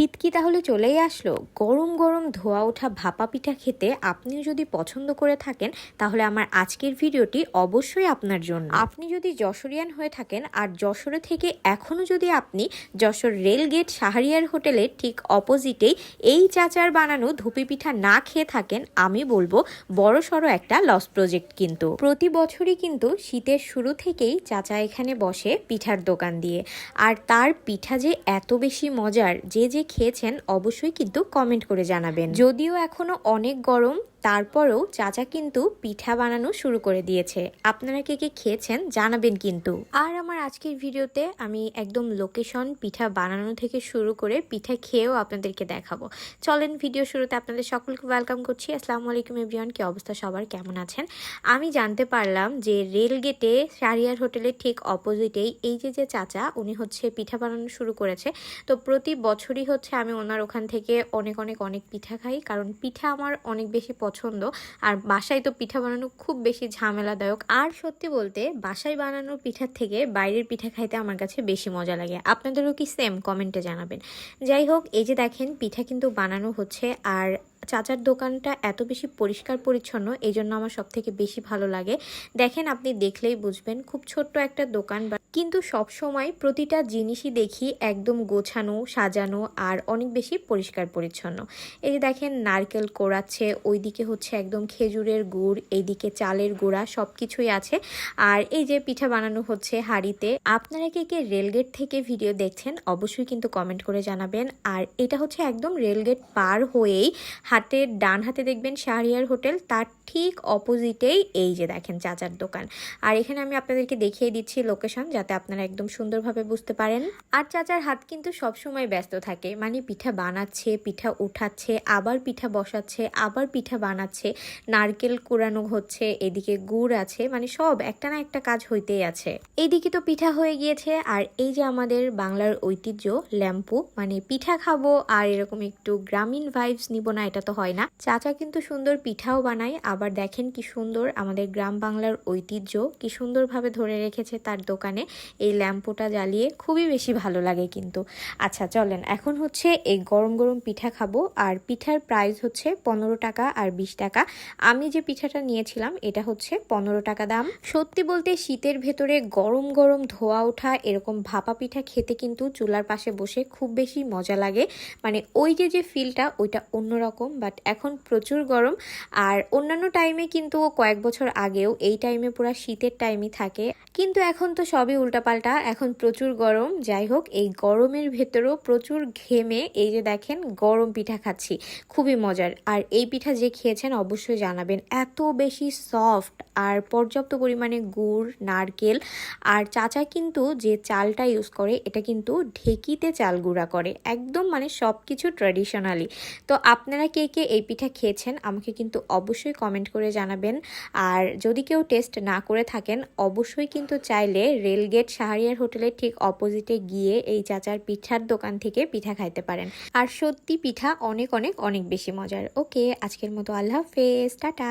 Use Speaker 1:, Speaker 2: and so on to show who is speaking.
Speaker 1: শীত কি তাহলে চলেই আসলো? গরম গরম ধোয়া ওঠা ভাপা পিঠা খেতে আপনিও যদি পছন্দ করে থাকেন, তাহলে আমার আজকের ভিডিওটি অবশ্যই আপনার জন্য। আপনি যদি যশোরিয়ান হয়ে থাকেন আর যশোরে থেকে এখনও যদি আপনি যশোর রেলগেট শাহরিয়ার হোটেলের ঠিক অপোজিটেই এই চাচার বানানো ধুপি পিঠা না খেয়ে থাকেন, আমি বলব বড় সড়ো একটা লস প্রজেক্ট কিন্তু। প্রতি বছরই কিন্তু শীতের শুরু থেকেই চাচা এখানে বসে পিঠার দোকান দিয়ে। আর তার পিঠা যে এত বেশি মজার, যে যে খেয়েছেন অবশ্যই কিন্তু কমেন্ট করে জানাবেন। যদিও এখনও অনেক গরম তারপরেও চাচা কিন্তু পিঠা বানানো শুরু করে দিয়েছে। আপনারা কে কে খেয়েছেন জানাবেন কিন্তু। আর আমার আজকের ভিডিওতে আমি একদম লোকেশন পিঠা বানানো থেকে শুরু করে পিঠা খেয়েও আপনাদেরকে দেখাবো। চলেন ভিডিও শুরুতে আপনাদের সকলকে ওয়েলকাম করছি। আসসালামু আলাইকুম এভরিওয়ান কি অবস্থা সবার? কেমন আছেন? আমি জানতে পারলাম যে রেল গেটে শারিয়ার হোটেলের ঠিক অপোজিটেই এই যে যে চাচা, উনি হচ্ছে পিঠা বানানো শুরু করেছে। তো প্রতি বছরই হচ্ছে আমি ওনার ওখান থেকে অনেক অনেক অনেক পিঠা খাই। কারণ পিঠা আমার অনেক বেশি পছন্দ আর বাসায় তো পিঠা বানানো খুব বেশি ঝামেলাদায়ক। আর সত্যি বলতে, বাসায় বানানো পিঠার থেকে বাইরের পিঠা খাইতে আমার কাছে বেশি মজা লাগে। আপনাদেরও কি সেম কমেন্টে জানাবেন। যাই হোক, এই যে দেখেন, পিঠা কিন্তু বানানো হচ্ছে। আর চাচার দোকানটা এত বেশি পরিষ্কার পরিচ্ছন্ন, এই জন্য আমার সব থেকে বেশি ভালো লাগে। দেখেন, আপনি দেখলেই বুঝবেন। খুব ছোট্ট একটা দোকান কিন্তু সব সময় প্রতিটা জিনিসই দেখি একদম গোছানো, সাজানো আর অনেক বেশি পরিষ্কার পরিচ্ছন্ন। এই যে দেখেন নারকেল কোড়াচ্ছে, ওইদিকে হচ্ছে একদম খেজুরের গুড়, এইদিকে চালের গুঁড়া সব কিছুই আছে। আর এই যে পিঠা বানানো হচ্ছে হাঁড়িতে, আপনারা কে কে রেলগেট থেকে ভিডিও দেখছেন অবশ্যই কিন্তু কমেন্ট করে জানাবেন। আর এটা হচ্ছে একদম রেলগেট পার হয়েই হাতের ডান হাতে দেখবেন শাহরিয়ার হোটেল, তার ঠিক অপোজিটেই এই যে দেখেন চাচার দোকান। আর এখানে আমি আপনাদেরকে দেখিয়ে দিচ্ছি লোকেশন যাতে আপনারা একদম সুন্দরভাবে বুঝতে পারেন। আর চাচার হাত কিন্তু সব সময় ব্যস্ত থাকে। মানে পিঠা বানাচ্ছে, পিঠা উঠাচ্ছে, আবার পিঠা বসাচ্ছে, আবার পিঠা বানাচ্ছে, নারকেল কুড়ানো হচ্ছে, এদিকে গুড় আছে মানে সব একটা না একটা কাজ হইতেই আছে। এইদিকে তো পিঠা হয়ে গিয়েছে। আর এই যে আমাদের বাংলার ঐতিহ্য, ল্যাম্পু মানে পিঠা খাব আর এরকম একটু গ্রামীণ ভাইবস নিব না, এটা তো হয় না। চাচা কিন্তু সুন্দর পিঠাও বানায়, আবার দেখেন কি সুন্দর আমাদের গ্রাম বাংলার ঐতিহ্য, কি সুন্দরভাবে ধরে রেখেছে তার দোকানে এই ল্যাম্পুটা জ্বালিয়ে, খুবই বেশি ভালো লাগে কিন্তু। আচ্ছা চলেন, এখন হচ্ছে এই গরম গরম পিঠা খাব, আর পিঠার প্রাইস হচ্ছে পনেরো টাকা আর বিশ টাকা। আমি যে পিঠাটা নিয়েছিলাম, এটা হচ্ছে পনেরো টাকা দাম। সত্যি বলতে শীতের ভেতরে গরম গরম ধোয়া ওঠা এরকম ভাপা পিঠা খেতে কিন্তু চুলার পাশে বসে খুব বেশি মজা লাগে। মানে ওই যে যে ফিলটা ওইটা অন্যরকম বাট এখন প্রচুর গরম। আর অন্যান্য টাইমে কিন্তু কয়েক বছর আগেও এই টাইমে পুরো শীতের টাইমই থাকে। কিন্তু এখন তো সবই উল্টাপাল্টা। এখন প্রচুর গরম। যাই হোক, এই গরমের ভেতরেও প্রচুর ঘেমে এই যে দেখেন, গরম পিঠা খাচ্ছি। খুবই মজার। আর এই পিঠা যে খেয়েছেন অবশ্যই জানাবেন। এত বেশি সফট আর পর্যাপ্ত পরিমাণে গুড়, নারকেল আর চাচা কিন্তু যে চালটা ইউজ করে, এটা কিন্তু ঢেকিতে চাল গুঁড়া করে। একদম মানে সব কিছু ট্র্যাডিশনালি তো আপনারা কে কে এই পিঠা খেয়েছেন, আমাকে কিন্তু অবশ্যই কমেন্ট করে জানাবেন। আর যদি কেউ টেস্ট না করে থাকেন, অবশ্যই কিন্তু চাইলে রেলগেট শাহরিয়ার হোটেলের ঠিক অপোজিটে গিয়ে এই চাচার পিঠার দোকান থেকে পিঠা খাইতে পারেন। আর সত্যি পিঠা অনেক অনেক অনেক বেশি মজার। ওকে, আজকের মতো আল্লাহ হাফেজ, টাটা।